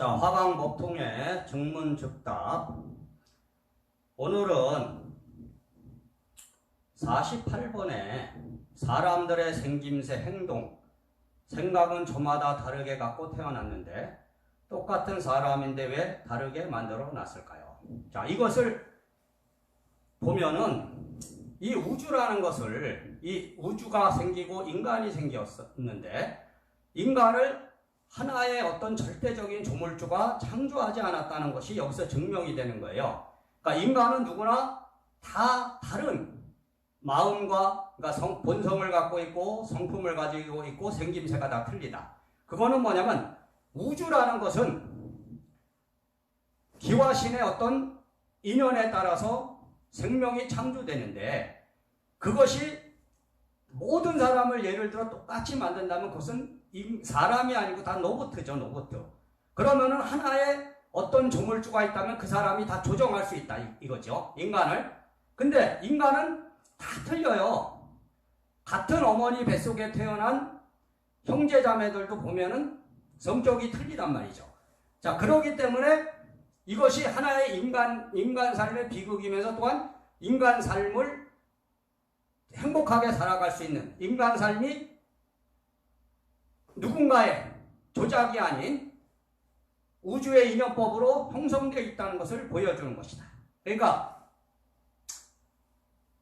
자, 화강법통의 증문즉답. 오늘은 48번에 사람들의 생김새, 행동, 생각은 저마다 다르게 갖고 태어났는데 똑같은 사람인데 왜 다르게 만들어 놨을까요? 자, 이것을 보면은 이 우주라는 것을 이 우주가 생기고 인간이 생겼었는데 인간을 하나의 어떤 절대적인 조물주가 창조하지 않았다는 것이 여기서 증명이 되는 거예요. 그러니까 인간은 누구나 다 다른 마음과 그러니까 성, 본성을 갖고 있고 성품을 가지고 있고 생김새가 다 틀리다. 그거는 뭐냐면 우주라는 것은 기와 신의 어떤 인연에 따라서 생명이 창조되는데 그것이 모든 사람을 예를 들어 똑같이 만든다면 그것은 사람이 아니고 다 로봇이죠, 로봇. 그러면은 하나의 어떤 조물주가 있다면 그 사람이 다 조정할 수 있다 이거죠. 인간을. 근데 인간은 다 틀려요. 같은 어머니 뱃속에 태어난 형제 자매들도 보면은 성격이 틀리단 말이죠. 자, 그러기 때문에 이것이 하나의 인간 인간 삶의 비극이면서 또한 인간 삶을 행복하게 살아갈 수 있는 인간 삶이 누군가의 조작이 아닌 우주의 인연법으로 형성되어 있다는 것을 보여주는 것이다. 그러니까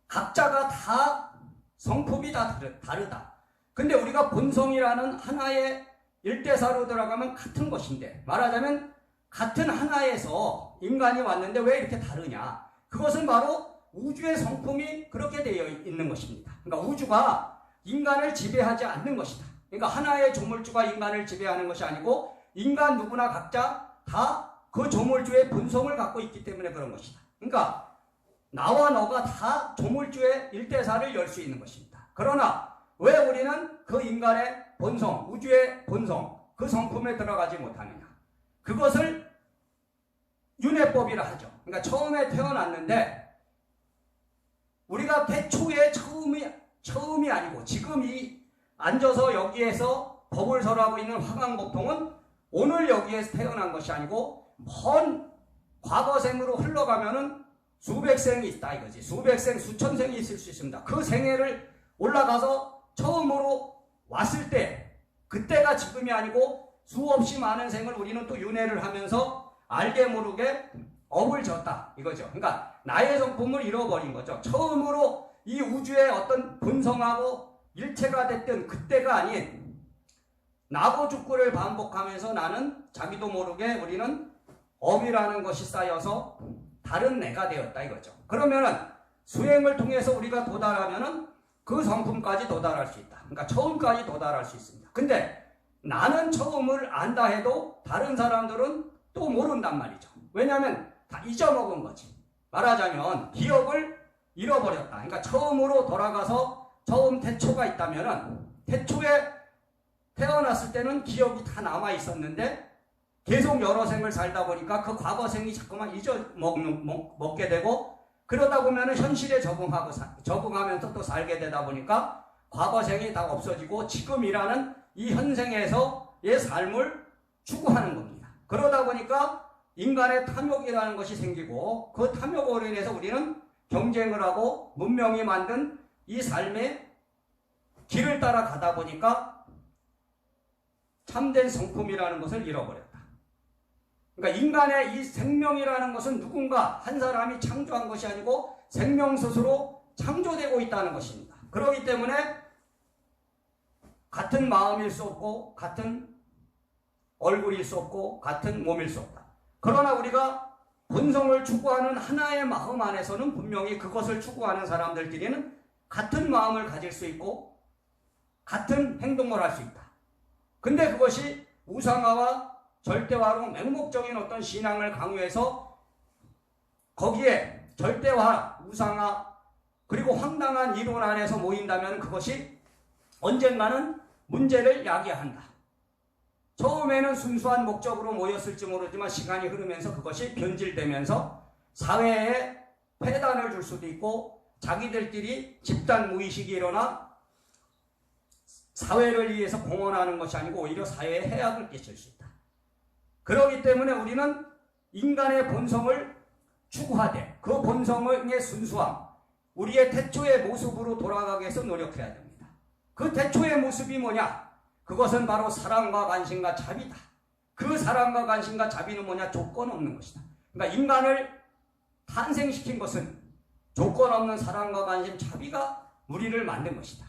각자가 다 성품이 다 다르다. 근데 우리가 본성이라는 하나의 일대사로 들어가면 같은 것인데 말하자면 같은 하나에서 인간이 왔는데 왜 이렇게 다르냐? 그것은 바로 우주의 성품이 그렇게 되어 있는 것입니다. 그러니까 우주가 인간을 지배하지 않는 것이다. 그러니까 하나의 조물주가 인간을 지배하는 것이 아니고 인간 누구나 각자 다 그 조물주의 본성을 갖고 있기 때문에 그런 것이다. 그러니까 나와 너가 다 조물주의 일대사를 열 수 있는 것입니다. 그러나 왜 우리는 그 인간의 본성, 우주의 본성, 그 성품에 들어가지 못하느냐? 그것을 윤회법이라 하죠. 그러니까 처음에 태어났는데 우리가 태초에 처음이 처음이 아니고 지금 이 앉아서 여기에서 법을 설하고 있는 화강법통은 오늘 여기에서 태어난 것이 아니고 먼 과거생으로 흘러가면은 수백 생이 있다 이거지. 수백 생, 수천 생이 있을 수 있습니다. 그 생애를 올라가서 처음으로 왔을 때 그때가 지금이 아니고 수없이 많은 생을 우리는 또 윤회를 하면서 알게 모르게 업을 졌다 이거죠. 그러니까 나의 성품을 잃어버린 거죠. 처음으로 이 우주의 어떤 본성하고 일체가 됐던 그때가 아닌 나고 죽고를 반복하면서 나는 자기도 모르게 우리는 업이라는 것이 쌓여서 다른 내가 되었다 이거죠. 그러면은 수행을 통해서 우리가 도달하면은 그 성품까지 도달할 수 있다. 그러니까 처음까지 도달할 수 있습니다. 근데 나는 처음을 안다 해도 다른 사람들은 또 모른단 말이죠. 왜냐하면 다 잊어먹은 거지. 말하자면 기억을 잃어버렸다. 그러니까 처음으로 돌아가서 처음 태초가 있다면은 태초에 태어났을 때는 기억이 다 남아 있었는데 계속 여러 생을 살다 보니까 그 과거 생이 자꾸만 잊어먹는 먹, 게 되고 그러다 보면은 현실에 적응하고 사, 적응하면서 또 살게 되다 보니까 과거 생이 다 없어지고 지금이라는 이 현생에서의 삶을 추구하는 겁니다. 그러다 보니까 인간의 탐욕이라는 것이 생기고 그 탐욕으로 인해서 우리는 경쟁을 하고 문명이 만든 이 삶의 길을 따라 가다 보니까 참된 성품이라는 것을 잃어버렸다. 그러니까 인간의 이 생명이라는 것은 누군가 한 사람이 창조한 것이 아니고 생명 스스로 창조되고 있다는 것입니다. 그렇기 때문에 같은 마음일 수 없고 같은 얼굴일 수 없고 같은 몸일 수 없다. 그러나 우리가 본성을 추구하는 하나의 마음 안에서는 분명히 그것을 추구하는 사람들끼리는 같은 마음을 가질 수 있고 같은 행동을 할 수 있다. 근데 그것이 우상화와 절대화로 맹목적인 어떤 신앙을 강요해서 거기에 절대화, 우상화, 그리고 황당한 이론 안에서 모인다면 그것이 언젠가는 문제를 야기한다. 처음에는 순수한 목적으로 모였을지 모르지만 시간이 흐르면서 그것이 변질되면서 사회에 폐단을 줄 수도 있고 자기들끼리 집단 무의식이 일어나 사회를 위해서 공헌하는 것이 아니고 오히려 사회에 해악을 끼칠 수 있다. 그러기 때문에 우리는 인간의 본성을 추구하되 그 본성의 순수함, 우리의 태초의 모습으로 돌아가기 위해서 노력해야 됩니다. 그 태초의 모습이 뭐냐? 그것은 바로 사랑과 관심과 자비다. 그 사랑과 관심과 자비는 뭐냐? 조건 없는 것이다. 그러니까 인간을 탄생시킨 것은 조건 없는 사랑과 관심, 자비가 우리를 만든 것이다.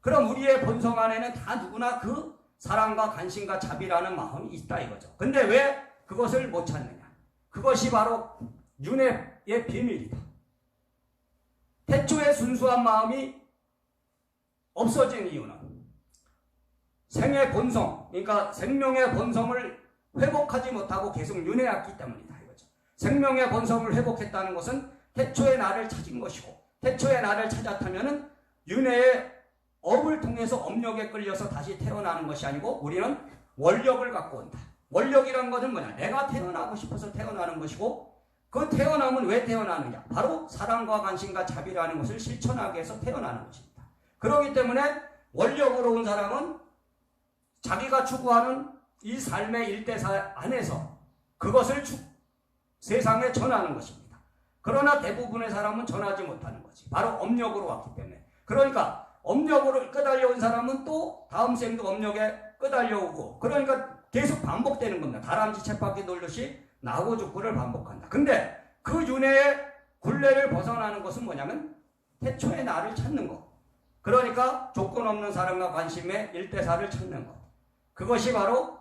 그럼 우리의 본성 안에는 다 누구나 그 사랑과 관심과 자비라는 마음이 있다 이거죠. 근데 왜 그것을 못 찾느냐? 그것이 바로 윤회의 비밀이다. 태초의 순수한 마음이 없어진 이유는 생의 본성, 그러니까 생명의 본성을 회복하지 못하고 계속 윤회했기 때문이다 이거죠. 생명의 본성을 회복했다는 것은 태초의 나를 찾은 것이고 태초의 나를 찾았다면은 윤회의 업을 통해서 업력에 끌려서 다시 태어나는 것이 아니고 우리는 원력을 갖고 온다. 원력이란 것은 뭐냐? 내가 태어나고 싶어서 태어나는 것이고 그 태어남은 왜 태어나느냐? 바로 사랑과 관심과 자비라는 것을 실천하기 위해서 태어나는 것입니다. 그렇기 때문에 원력으로 온 사람은 자기가 추구하는 이 삶의 일대사 안에서 그것을 추, 세상에 전하는 것입니다. 그러나 대부분의 사람은 전하지 못하는 거지. 바로 업력으로 왔기 때문에. 그러니까 업력으로 끄달려온 사람은 또 다음 생도 업력에 끄달려오고 그러니까 계속 반복되는 겁니다. 다람쥐 쳇바퀴 돌듯이 나고 죽고를 반복한다. 근데 그 윤회의 굴레를 벗어나는 것은 뭐냐면 태초의 나를 찾는 것. 그러니까 조건 없는 사랑과 관심의 일대사를 찾는 것. 그것이 바로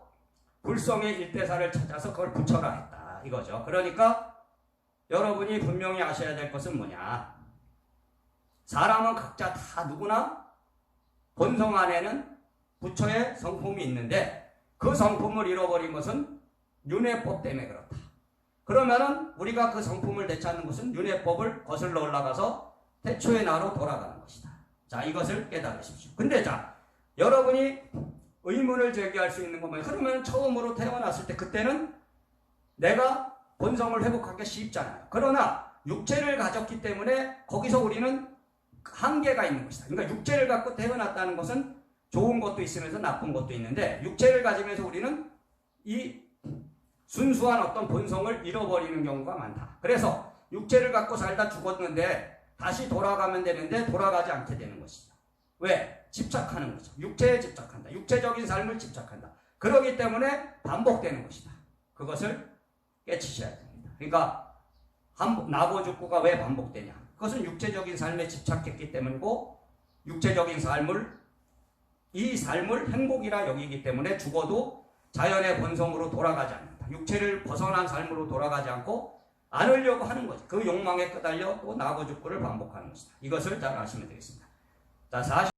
불성의 일대사를 찾아서 그걸 붙여라 했다. 이거죠. 그러니까 여러분이 분명히 아셔야 될 것은 뭐냐. 사람은 각자 다 누구나 본성 안에는 부처의 성품이 있는데 그 성품을 잃어버린 것은 윤회법 때문에 그렇다. 그러면은 우리가 그 성품을 되찾는 것은 윤회법을 거슬러 올라가서 태초의 나로 돌아가는 것이다. 자, 이것을 깨달으십시오. 근데 자, 여러분이 의문을 제기할 수 있는 것만 그러면 처음으로 태어났을 때 그때는 내가 본성을 회복하기 쉽잖아요. 그러나 육체를 가졌기 때문에 거기서 우리는 한계가 있는 것이다. 그러니까 육체를 갖고 태어났다는 것은 좋은 것도 있으면서 나쁜 것도 있는데 육체를 가지면서 우리는 이 순수한 어떤 본성을 잃어버리는 경우가 많다. 그래서 육체를 갖고 살다 죽었는데 다시 돌아가면 되는데 돌아가지 않게 되는 것이죠. 왜? 집착하는 거죠. 육체에 집착한다. 육체적인 삶을 집착한다. 그러기 때문에 반복되는 것이다. 그것을 깨치셔야 됩니다. 그러니까 한, 나고 죽고가 왜 반복되냐? 그것은 육체적인 삶에 집착했기 때문이고 육체적인 삶을 이 삶을 행복이라 여기기 때문에 죽어도 자연의 본성으로 돌아가지 않는다. 육체를 벗어난 삶으로 돌아가지 않고 않으려고 하는 거지. 그 욕망에 끄달려 또 나고 죽고를 반복하는 것이다. 이것을 잘 아시면 되겠습니다. 자, 40